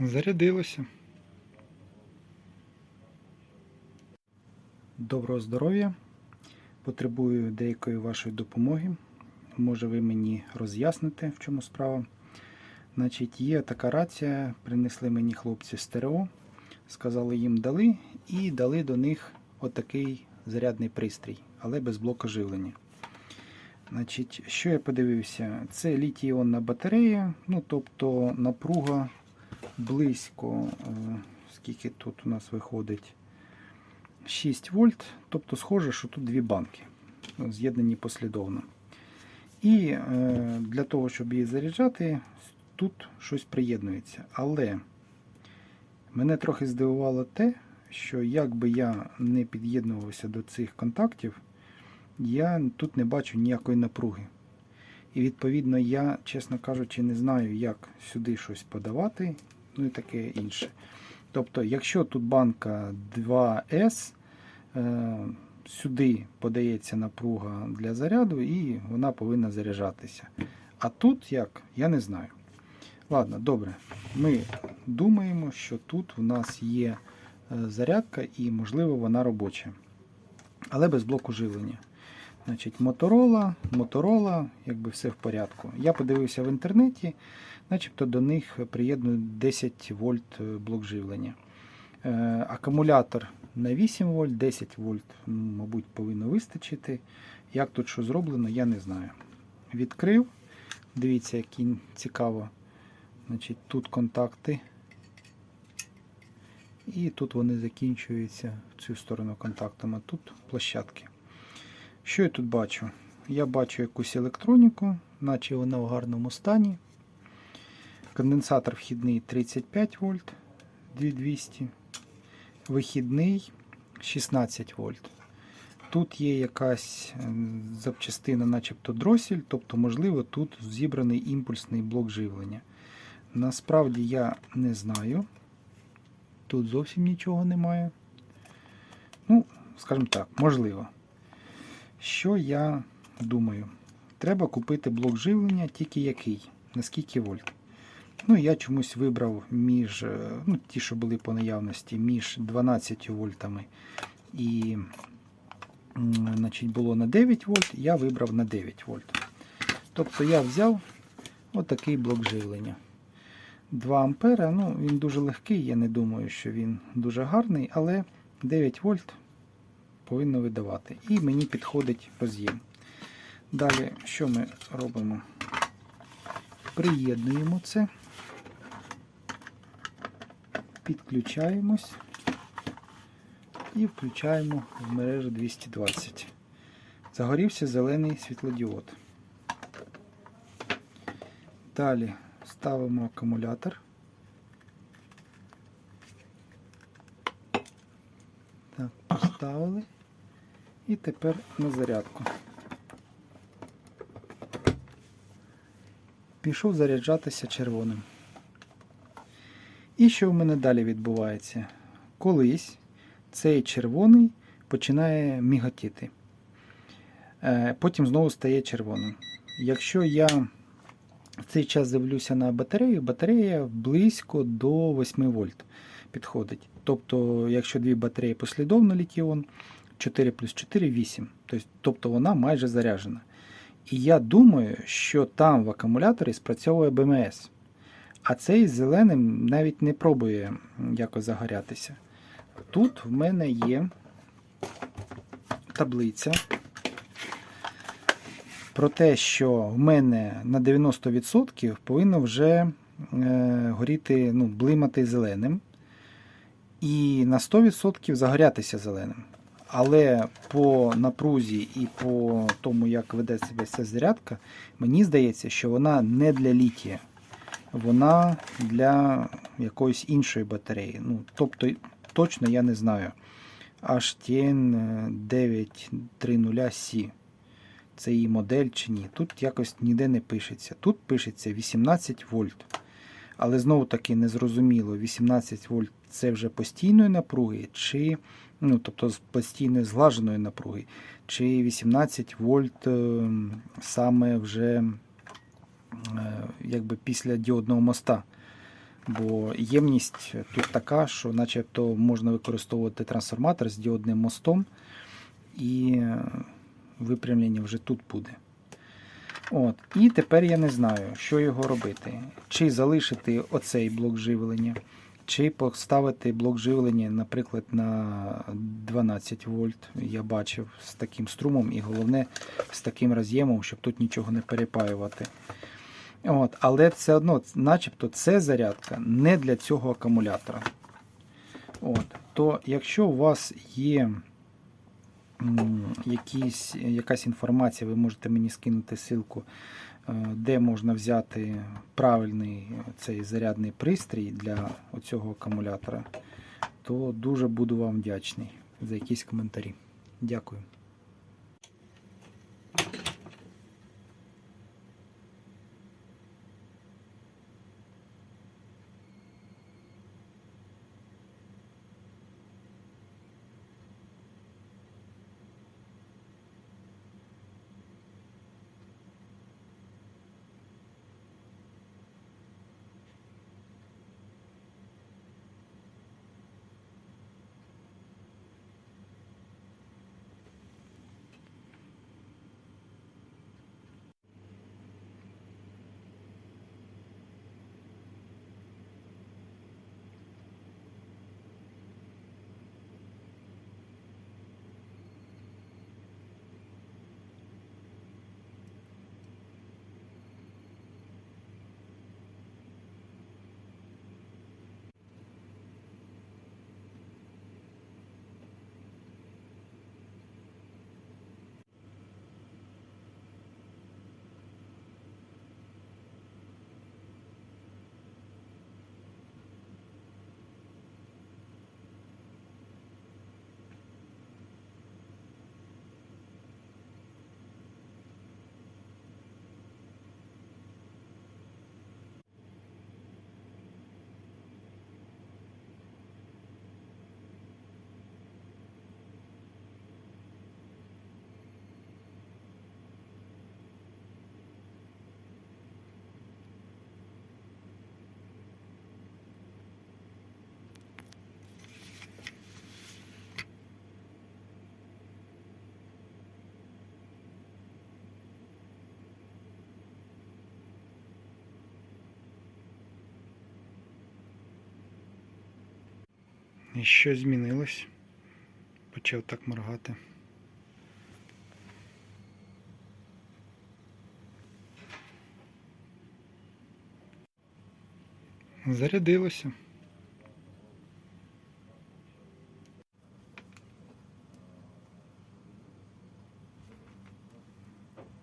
Зарядилося. Доброго здоров'я. Потребую деякої вашої допомоги. Може ви мені роз'ясните, в чому справа. Значить, є така рація, принесли мені хлопці з ТРО, сказали їм дали і дали до них отакий зарядний пристрій, але без блоку живлення. Значить, що я подивився? Це літій-іонна батарея, ну тобто напруга близько, е, скільки тут у нас виходить 6 вольт, тобто схоже, що тут дві банки з'єднані послідовно. І е, для того, щоб її заряджати, тут щось приєднується. Але мене трохи здивувало те, що як би я не під'єднувався до цих контактів, я тут не бачу ніякої напруги. І відповідно я, чесно кажучи, не знаю, як сюди щось подавати, ну і таке інше. Тобто, якщо тут банка 2С, е, сюди подається напруга для заряду і вона повинна заряджатися. А тут як, я не знаю. Ладно, добре. Ми думаємо, що тут у нас є е, зарядка і, можливо, вона робоча. Але без блоку живлення. Значить, Моторола, Моторола, якби все в порядку. Я подивився в інтернеті, начебто до них приєднують 10 вольт е, блок живлення. Е, акумулятор на 8 вольт, 10 вольт, ну, мабуть, повинно вистачити. Як тут що зроблено, я не знаю. Відкрив. Дивіться, які цікаво. Значить, Тут контакти. І тут вони закінчуються в цю сторону контактами, тут площадки. Що я тут бачу? Я бачу якусь електроніку, наче вона в гарному стані. Конденсатор вхідний 35 вольт 2200. Вихідний 16 вольт. Тут є якась е, запчастина, начебто дросель, тобто, можливо, тут зібраний імпульсний блок живлення. Насправді я не знаю. Тут зовсім нічого немає. Ну, скажімо так, можливо. Що я думаю? Треба купити блок живлення, тільки який, на скільки вольт. Ну, я чомусь вибрав між, е, ну, ті, що були по наявності, між 12 вольтами і значить, було на 9 вольт, я вибрав на 9 вольт. Тобто я взяв отакий блок живлення. 2 ампера, ну він дуже легкий, я не думаю, що він дуже гарний, але 9 вольт повинно видавати. І мені підходить роз'єм. Далі, що ми робимо? Приєднуємо це, підключаємось і включаємо в мережу 220. Загорівся зелений світлодіод. Далі ставимо акумулятор. Так, поставили. І тепер на зарядку. Пішов заряджатися червоним. І що в мене далі відбувається? Колись цей червоний починає міготіти. Е, Потім знову стає червоним. Якщо я в цей час дивлюся на батарею, батарея близько до 8 вольт підходить. Тобто, якщо дві батареї послідовно літіон, 4 плюс 4 8. Тобто вона майже заряджена. І я думаю, що там в акумуляторі спрацьовує БМС. А цей зеленим навіть не пробує якось загорятися. Тут в мене є таблиця про те, що в мене на 90% повинно вже е, горіти, ну, блимати зеленим. І на 100% загорятися зеленим. Але по напрузі і по тому, як веде себе ця зарядка, мені здається, що вона не для літія, вона для якоїсь іншої батареї. Ну, Тобто, точно я не знаю. HTN 930C. Це її модель чи ні. Тут якось ніде не пишеться. Тут пишеться 18 вольт. Але знову таки незрозуміло, 18 вольт це вже постійної напруги, чи ну, тобто з постійної зглаженої напруги, чи 18 вольт е, саме вже е, якби після діодного моста Бо ємність тут така, що начебто можна використовувати трансформатор з діодним мостом, і е, випрямлення вже тут буде. От. І тепер я не знаю, що його робити. Чи залишити оцей блок живлення, чи поставити блок живлення, наприклад, на 12 вольт. Я бачив з таким струмом, і головне з таким роз'ємом, щоб тут нічого не перепаювати. От, але все одно, начебто, це зарядка не для цього акумулятора. От, то якщо у вас є якісь, якась інформація, ви можете мені скинути ссылку, де можна взяти правильний цей зарядний пристрій для цього акумулятора, то дуже буду вам вдячний за якісь коментарі. Дякую. І щось змінилось? Почав так моргати. Зарядилося.